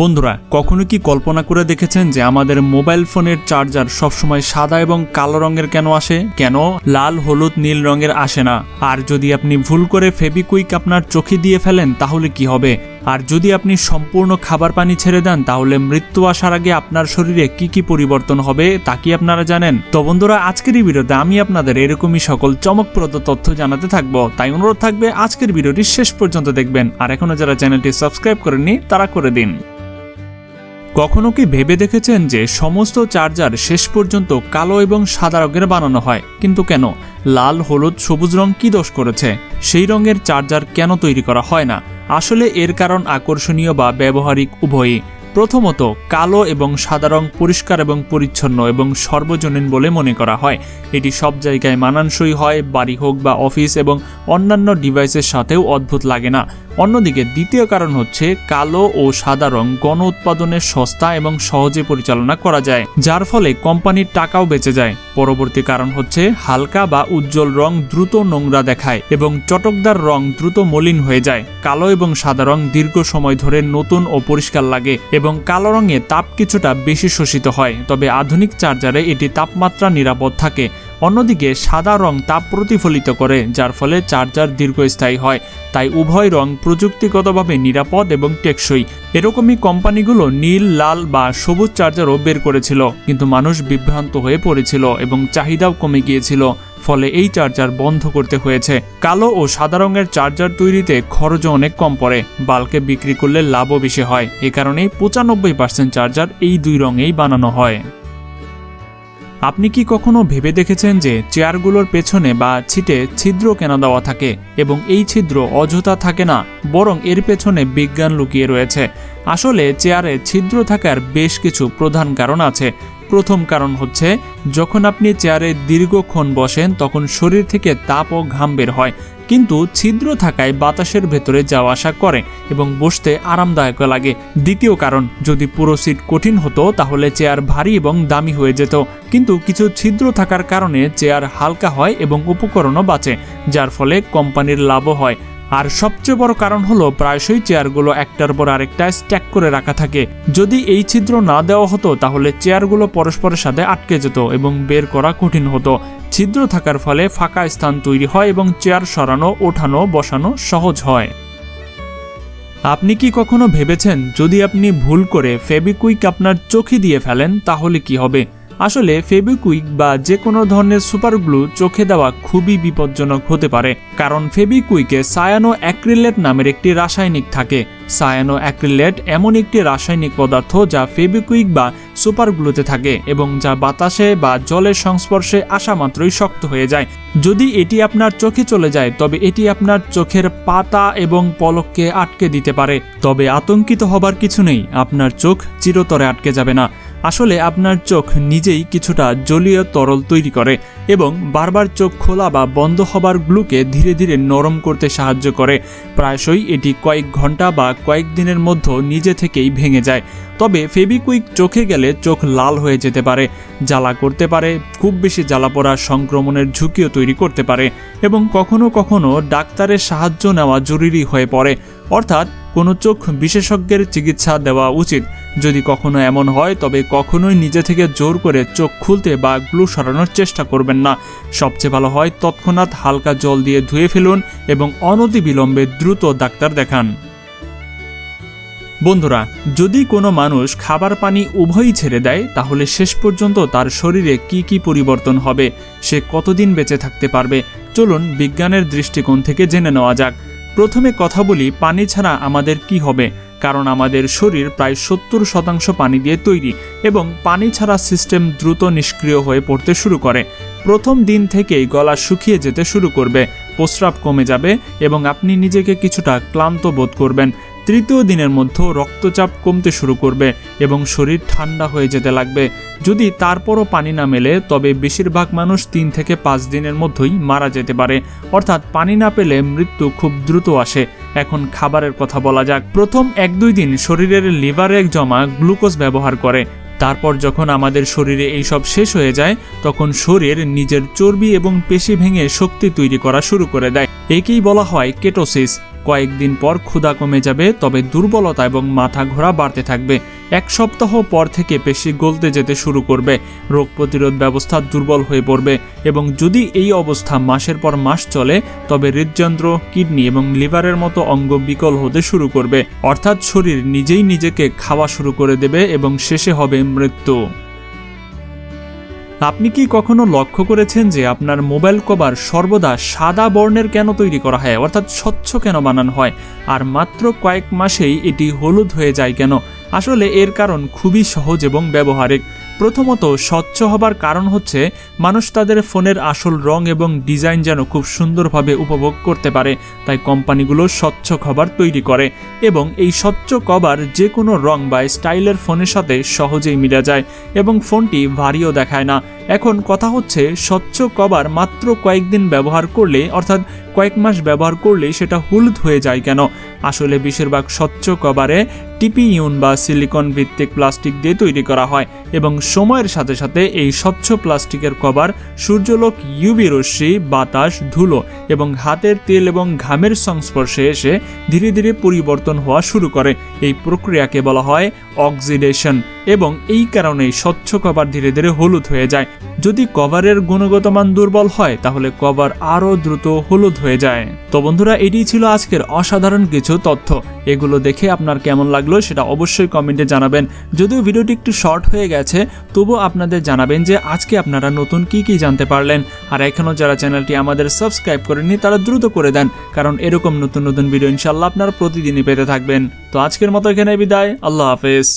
বন্ধুরা, কখনো কি কল্পনা করে দেখেছেন যে আমাদের মোবাইল ফোনের চার্জার সবসময় সাদা এবং কালো রঙের কেন আসে? কেন? লাল, হলুদ, নীল রঙের আসে না। আর যদি আপনি ভুল করে ফেবিকুইক আপনার চোখে দিয়ে ফেলেন, তাহলে কি হবে? আর যদি আপনি সম্পূর্ণ খাবার পানি ছেড়ে দেন, তাহলে মৃত্যু আসার আগে আপনার শরীরে কি কি পরিবর্তন হবে, তা কি আপনারা জানেন? তো বন্ধুরা, আজকের এই ভিডিওতে আমি আপনাদের এরকমই সকল চমকপ্রদ তথ্য জানাতে থাকব। তাই অনুরোধ থাকবে, আজকের ভিডিওটি শেষ পর্যন্ত দেখবেন। আর এখনও যারা চ্যানেলটি সাবস্ক্রাইব করেননি, তারা করে দিন। কখনো কি ভেবে দেখেছেন যে সমস্ত চার্জার শেষ পর্যন্ত কালো এবং সাদা রঙের বানানো হয়? কিন্তু কেন? লাল, হলুদ, সবুজ রং কি দোষ করেছে? সেই রঙের চার্জার কেন তৈরি করা হয় না? আসলে এর কারণ আকর্ষণীয় বা ব্যবহারিক উভয়ই। প্রথমত, কালো এবং সাদা রং পরিষ্কার এবং পরিচ্ছন্ন এবং সর্বজনীন বলে মনে করা হয়। এটি সব জায়গায় মানানসই হয়, বাড়ি হোক বা অফিস এবং অন্যান্য ডিভাইসের সাথেও অদ্ভুত লাগে না। অন্যদিকে দ্বিতীয় কারণ হচ্ছে কালো ও সাদা রং গণ উৎপাদনের সস্তা এবং সহজে পরিচালনা করা যায়, যার ফলে কোম্পানির টাকাও বেঁচে যায়। পরবর্তী কারণ হচ্ছে হালকা বা উজ্জ্বল রং দ্রুত নোংরা দেখায় এবং চটকদার রং দ্রুত মলিন হয়ে যায়। কালো এবং সাদা রং দীর্ঘ সময় ধরে নতুন ও পরিষ্কার লাগে এবং কালো রঙে তাপ কিছুটা বেশি শোষিত হয়, তবে আধুনিক চার্জারে এটি তাপমাত্রা নিরাপদ থাকে। অন্যদিকে সাদা রং তাপ প্রতিফলিত করে, যার ফলে চার্জার দীর্ঘস্থায়ী হয়। তাই উভয় রং প্রযুক্তিগতভাবে নিরাপদ এবং টেকসই। এরকমই কোম্পানিগুলো নীল, লাল বা সবুজ চার্জারও বের করেছিল, কিন্তু মানুষ বিভ্রান্ত হয়ে পড়েছিল এবং চাহিদাও কমে গিয়েছিল, ফলে এই চার্জার বন্ধ করতে হয়েছে। কালো ও সাদা রঙের চার্জার তৈরিতে খরচও অনেক কম পড়ে, বাল্কে বিক্রি করলে লাভও বেশি হয়। এ কারণে পঁচানব্বই পার্সেন্ট চার্জার এই দুই রঙেই বানানো হয়। আপনি কি কখনো ভেবে দেখেছেন যে চেয়ারগুলোর পেছনে বা ছিটে ছিদ্র কেন দেওয়া থাকে এবং এই ছিদ্র অযথা থাকে না, বরং এর পেছনে বিজ্ঞান লুকিয়ে রয়েছে? আসলে চেয়ারে ছিদ্র থাকার বেশ কিছু প্রধান কারণ আছে প্রথম কারণ হচ্ছে, যখন আপনি চেয়ারে দীর্ঘক্ষণ বসেন, তখন শরীর থেকে তাপ ও ঘাম বের হয়। কিন্তু ছিদ্র থাকায় বাতাসের ভেতরে যাওয়া আসা করে এবং বসতে আরামদায়ক লাগে। দ্বিতীয় কারণ, যদি পুরো সিট কঠিন হতো, তাহলে চেয়ার ভারী এবং দামি হয়ে যেত। কিন্তু কিছু ছিদ্র থাকার কারণে চেয়ার হালকা হয় এবং উপকরণও বাঁচে, যার ফলে কোম্পানির লাভও হয়। আর সবচেয়ে বড় কারণ হলো প্রায়শই চেয়ারগুলো একটার পর আরেকটা স্ট্যাক করে রাখা থাকে। যদি এই ছিদ্র না দেওয়া হতো, তাহলে চেয়ারগুলো পরস্পরের সাথে আটকে যেত এবং বের করা কঠিন হতো। ছিদ্র থাকার ফলে ফাঁকা স্থান তৈরি হয় এবং চেয়ার সরানো, ওঠানো, বসানো সহজ হয়। আপনি কি কখনো ভেবেছেন, যদি আপনি ভুল করে ফেবিকুইক আপনার চোখে দিয়ে ফেলেন, তাহলে কি হবে? আসলে ফেবিকুইক বা যে কোনো ধরনের সুপার গ্লু চোখে দেওয়া খুবই বিপজ্জনক হতে পারে, কারণ ফেবিকুইকে সায়ানো অ্যাক্রিলেট নামের একটি রাসায়নিক থাকে। সায়ানো অ্যাক্রিলেট এমন একটি রাসায়নিক পদার্থ যা ফেবিকুইক বা সুপার গ্লুতে থাকে এবং যা বাতাসে বা জলের সংস্পর্শে আসা মাত্রই শক্ত হয়ে যায়। যদি এটি আপনার চোখে চলে যায়, তবে এটি আপনার চোখের পাতা এবং পলককে আটকে দিতে পারে। তবে আতঙ্কিত হবার কিছু নেই, আপনার চোখ চিরতরে আটকে যাবে না। আসলে আপনার চোখ নিজেই কিছুটা জলীয় তরল তৈরি করে এবং বারবার চোখ খোলা বা বন্ধ হবার গ্লুকে ধীরে ধীরে নরম করতে সাহায্য করে। প্রায়শই এটি কয়েক ঘণ্টা বা কয়েক দিনের মধ্যে নিজে থেকেই ভেঙে যায়। তবে ফেবিকুইক চোখে গেলে চোখ লাল হয়ে যেতে পারে, জ্বালা করতে পারে, খুব বেশি জ্বালা পড়া সংক্রমণের ঝুঁকিও তৈরি করতে পারে এবং কখনো কখনো ডাক্তারের সাহায্য নেওয়া জরুরি হয়ে পড়ে। অর্থাৎ কোনো চোখ বিশেষজ্ঞের চিকিৎসা দেওয়া উচিত যদি কখনো এমন হয়, তবে কখনোই নিজে থেকে জোর করে চোখ খুলতে বা গ্লু সরানোর চেষ্টা করবেন না। সবচেয়ে ভালো হয় তৎক্ষণাৎ হালকা জল দিয়ে ধুয়ে ফেলুন এবং অনতিবিলম্বে দ্রুত ডাক্তার দেখান। বন্ধুরা, যদি কোনো মানুষ খাবার পানি উভয়ই ছেড়ে দেয়, তাহলে শেষ পর্যন্ত তার শরীরে কি কি পরিবর্তন হবে, সে কতদিন বেঁচে থাকতে পারবে, চলুন বিজ্ঞানের দৃষ্টিকোণ থেকে জেনে নেওয়া যাক। প্রথমে কথা বলি, পানি ছাড়া আমাদের কি হবে? কারণ আমাদের শরীর প্রায় সত্তর শতাংশ পানি দিয়ে তৈরি এবং পানি ছাড়া সিস্টেম দ্রুত নিষ্ক্রিয় হয়ে পড়তে শুরু করে। প্রথম দিন থেকেই গলা শুকিয়ে যেতে শুরু করবে, প্রস্রাব কমে যাবে এবং আপনি নিজেকে কিছুটা ক্লান্ত বোধ করবেন। তৃতীয় দিনের মধ্যে রক্তচাপ কমতে শুরু করবে এবং শরীর ঠান্ডা হয়ে যেতে লাগবে। যদি তারপরও পানি না মেলে, তবে বেশিরভাগ মানুষ তিন থেকে পাঁচ দিনের মধ্যেই মারা যেতে পারে। অর্থাৎ পানি না পেলে মৃত্যু খুব দ্রুত আসে। এখন খাবারের কথা বলা যাক। প্রথম এক দুই দিন শরীরের লিভারে জমা গ্লুকোজ ব্যবহার করে। তারপর যখন আমাদের শরীরে এইসব শেষ হয়ে যায়, তখন শরীর নিজের চর্বি এবং পেশি ভেঙে শক্তি তৈরি করা শুরু করে দেয়। একেই বলা হয় কেটোসিস। কয়েকদিন পর ক্ষুধা কমে যাবে, তবে দুর্বলতা এবং মাথা ঘোরা বাড়তে থাকবে। এক সপ্তাহ পর থেকে পেশি গলতে যেতে শুরু করবে। রোগ প্রতিরোধ ব্যবস্থা দুর্বল হয়ে পড়বে এবং যদি এই অবস্থা মাসের পর মাস চলে, তবে হৃদযন্ত্র, কিডনি এবং লিভারের মতো অঙ্গ বিকল হতে শুরু করবে। অর্থাৎ শরীর নিজেই নিজেকে খাওয়া শুরু করে দেবে এবং শেষে হবে মৃত্যু। আপনি কি কখনো লক্ষ্য করেছেন যে আপনার মোবাইল কভার সর্বদা সাদা বর্ণের কেন তৈরি করা হয়, অর্থাৎ স্বচ্ছ কেন বানানো হয়? আর মাত্র কয়েক মাসেই এটি হলুদ হয়ে যায় কেন? আসলে এর কারণ খুবই সহজ এবং ব্যবহারিক। প্রথমত স্বচ্ছ হবার কারণ হচ্ছে মানুষ তাদের ফোনের আসল রং এবং ডিজাইন যেন খুব সুন্দরভাবে উপভোগ করতে পারে, তাই কোম্পানিগুলো স্বচ্ছ কভার তৈরি করে এবং এই স্বচ্ছ কভার যে কোনো রং বা স্টাইলের ফোনের সাথে সহজেই মিলে যায় এবং ফোনটি ভারীও দেখায় না। এখন কথা হচ্ছে, স্বচ্ছ কভার মাত্র কয়েকদিন ব্যবহার করলে, অর্থাৎ কয়েক মাস ব্যবহার করলেই সেটা হলুদ হয়ে যায় কেন? আসলে বেশিরভাগ স্বচ্ছ কভারে টিপি ইউন বা সিলিকন ভিত্তিক প্লাস্টিক দিয়ে তৈরি করা হয় এবং সময়ের সাথে সাথে এই স্বচ্ছ প্লাস্টিকের কভার সূর্যলোক ইউবি রশ্মি, বাতাস, ধুলো এবং হাতের তেল এবং ঘামের সংস্পর্শে এসে ধীরে ধীরে পরিবর্তন হওয়া শুরু করে। এই প্রক্রিয়াকে বলা হয় অক্সিডেশন। এবং এই কারণেই স্বচ্ছ কভার ধীরে ধীরে হলুদ হয়ে যায়। যদি কভারের গুণগত মান দুর্বল হয়, তাহলে কভার আরও দ্রুত হলুদ হয়ে যায়। তো বন্ধুরা, এটি ছিল আজকের অসাধারণ কিছু তথ্য। এগুলো দেখে আপনার কেমন লাগল সেটা অবশ্যই কমেন্টে জানাবেন। যদিও ভিডিওটি একটু শর্ট হয়ে গেছে তবুও আপনাদের জানাবেন যে আজকে আপনারা নতুন কি কি জানতে পারলেন। আর এখনও যারা চ্যানেলটি আমাদের সাবস্ক্রাইব করেননি, তারা দ্রুত করে দেন, কারণ এরকম নতুন নতুন ভিডিও ইনশাল্লাহ আপনারা প্রতিদিনই পেতে থাকবেন। তো আজকের মতো এখানে বিদায়, আল্লাহ হাফেজ।